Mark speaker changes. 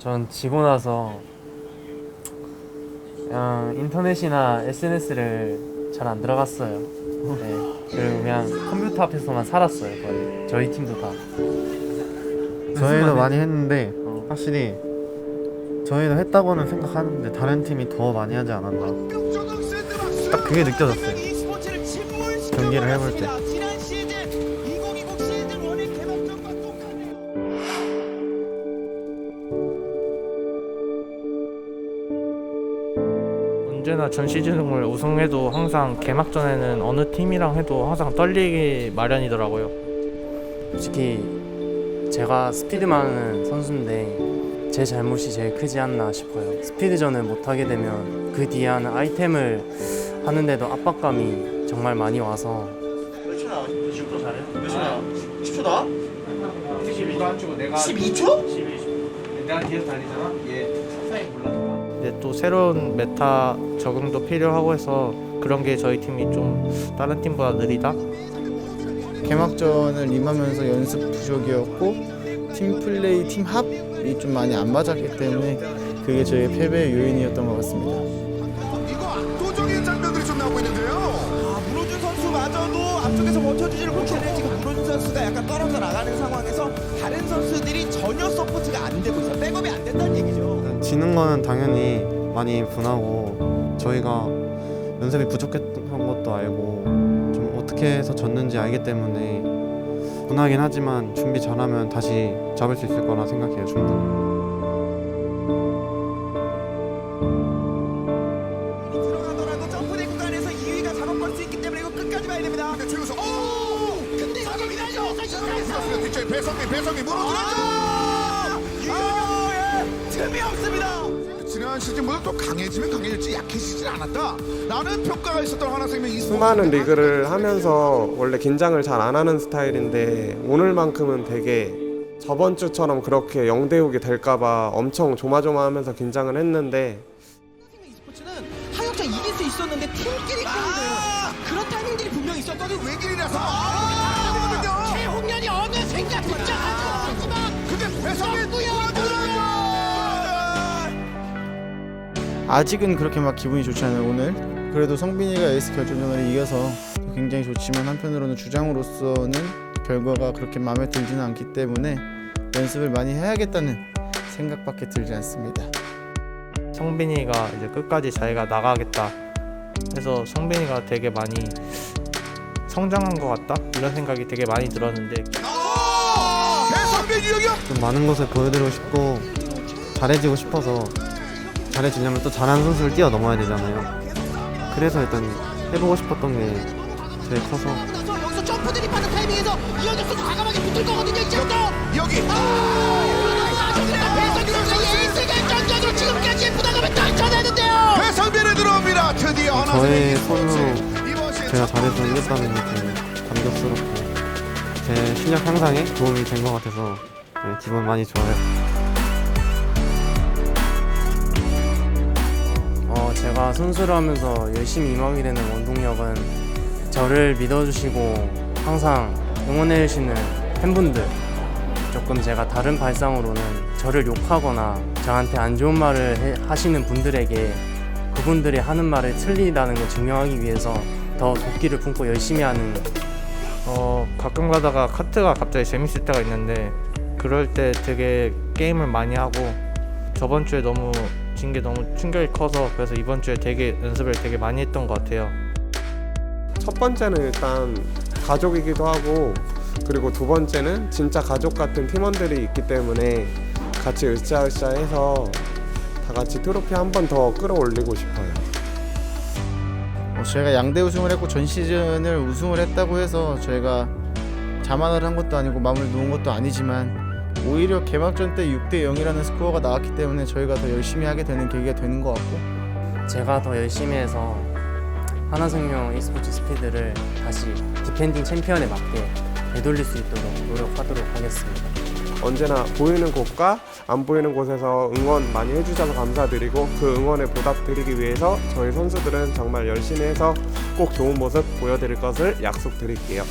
Speaker 1: 전 지고 나서 그냥 인터넷이나 SNS를 잘 안 들어갔어요. 네. 그리고 그냥 컴퓨터 앞에서만 살았어요. 거의. 저희 팀도 다.
Speaker 2: 저희도 많이 했는데
Speaker 1: 어.
Speaker 2: 확실히 저희도 했다고는 생각하는데 다른 팀이 더 많이 하지 않았나 딱 그게 느껴졌어요 경기를 해볼 때.
Speaker 3: 언제나 전 시즌을 우승해도 항상 개막전에는 어느 팀이랑 해도 항상 떨리기 마련이더라고요.
Speaker 1: 솔직히 제가 스피드 많은 선수인데 제 잘못이 제일 크지 않나 싶어요. 스피드전을 못하게 되면 그 뒤에 하는 아이템을 하는데도 압박감이 정말 많이 와서
Speaker 4: 몇초 나와? 10초 잘해? 몇초 나와? 10초 나와?
Speaker 3: 12초 안 주고 내가
Speaker 4: 12초?
Speaker 3: 12초. 내가 뒤에서 달리잖아. 얘 상상이 몰라서. 근데 또 새로운 메타 적응도 필요하고 해서 그런 게 저희 팀이 좀 다른 팀보다 느리다.
Speaker 5: 개막전을 임하면서 연습 부족이었고 팀 플레이, 팀 합이 좀 많이 안 맞았기 때문에 그게 저희 패배의 요인이었던 것 같습니다.
Speaker 6: 이거 압도적인 장면들이 좀 나오고 있는데요.
Speaker 7: 아, 문호준 선수마저도 앞쪽에서 버텨주지를 못하는 지금 문호준 선수가 약간 떨어져 나가는 상황에서 다른 선수들이 전혀 서포트가 안 되고 있어. 백업이 안 된다는 얘기죠.
Speaker 2: 지는 거는 당연히 많이 분하고 저희가 연습이 부족했던 것도 알고 좀 어떻게 해서 졌는지 알기 때문에 분하긴 하지만 준비 잘하면 다시 잡을 수 있을 거라 생각해요 충분히
Speaker 7: 들어가더라도 점프대 구간에서 2위가 작업할 수 있기 때문에 이거 끝까지 봐야 됩니다.
Speaker 6: 근데 최우수 오!
Speaker 7: 근데 작업이 나죠.
Speaker 6: 뒷쪽에 배성민 배성민 무너지죠.
Speaker 7: 유효의 틈이 없습니다.
Speaker 6: 지난 시즌보다 또 강해지면 강해질지 약해지진 않았다. 라는 평가가 있었던 하나생명 이
Speaker 8: 수많은 리그를 하면서 원래 긴장을 잘 안 하는 스타일인데 오늘만큼은 되게 저번 주처럼 그렇게 0대 6이 될까봐 엄청 조마조마하면서 긴장을 했는데
Speaker 7: 스포츠는 하역자 이길 수 있었는데 팀끼리 싸우는 그런 타이밍들이 분명히 있었거든요.
Speaker 6: 외길이라서 아!
Speaker 7: 최홍련이 어느샌가 등장
Speaker 5: 아직은 그렇게 막 기분이 좋지 않아요 오늘. 그래도 성빈이가 에이스 결정전을 이겨서 굉장히 좋지만 한편으로는 주장으로서는 결과가 그렇게 마음에 들지는 않기 때문에 연습을 많이 해야겠다는 생각밖에 들지 않습니다.
Speaker 3: 성빈이가 이제 끝까지 자기가 나가겠다. 해서 성빈이가 되게 많이 성장한 것 같다 이런 생각이 되게 많이 들었는데
Speaker 6: 유영혁
Speaker 2: 좀 많은 것을 보여드리고 싶고 잘해지고 싶어서 잘해지려면 또 잘하는 선수를 뛰어넘어야 되잖아요. 그래서 일단 해보고 싶었던 게 제일 커서.
Speaker 7: 그래서 여기서 점프 드립하는 타이밍에서 이현혁 선수 과감하게 붙을 거거든요. 이제부터.
Speaker 6: 여기.
Speaker 7: 아,
Speaker 6: 들어옵니다. 드디어 하나생명이
Speaker 2: 저의 손으로 제가
Speaker 6: 첫
Speaker 2: 잘해서 이겼다는 게 되게 감격스럽고 제 실력 향상에 도움이 된 것 같아서 네, 기분 많이 좋아요
Speaker 1: 제가 선수를 하면서 열심히 임하게 되는 원동력은 저를 믿어주시고 항상 응원해 주시는 팬분들 조금 제가 다른 발상으로는 저를 욕하거나 저한테 안 좋은 말을 해- 하시는 분들에게 그분들이 하는 말을 틀리다는 걸 증명하기 위해서 더 도끼를 품고 열심히 하는
Speaker 3: 어 가끔 가다가 카트가 갑자기 재밌을 때가 있는데 그럴 때 되게 게임을 많이 하고 저번 주에 너무 진게 너무 충격이 커서 그래서 이번 주에 되게 연습을 되게 많이 했던 것 같아요.
Speaker 8: 첫 번째는 일단 가족이기도 하고 그리고 두 번째는 진짜 가족 같은 팀원들이 있기 때문에 같이 으쌰으쌰해서 다 같이 트로피 한 번 더 끌어올리고 싶어요.
Speaker 5: 어, 저희가 양대 우승을 했고 전 시즌을 우승을 했다고 해서 저희가 자만을 한 것도 아니고 마음을 놓은 것도 아니지만 오히려 개막전 때 6대 0이라는 스코어가 나왔기 때문에 저희가 더 열심히 하게 되는 계기가 되는 것 같고
Speaker 1: 제가 더 열심히 해서 하나생명 e스포츠 스피드를 다시 디펜딩 챔피언에 맞게 되돌릴 수 있도록 노력하도록 하겠습니다.
Speaker 8: 언제나 보이는 곳과 안 보이는 곳에서 응원 많이 해주셔서 감사드리고 그 응원에 보답드리기 위해서 저희 선수들은 정말 열심히 해서 꼭 좋은 모습 보여드릴 것을 약속드릴게요.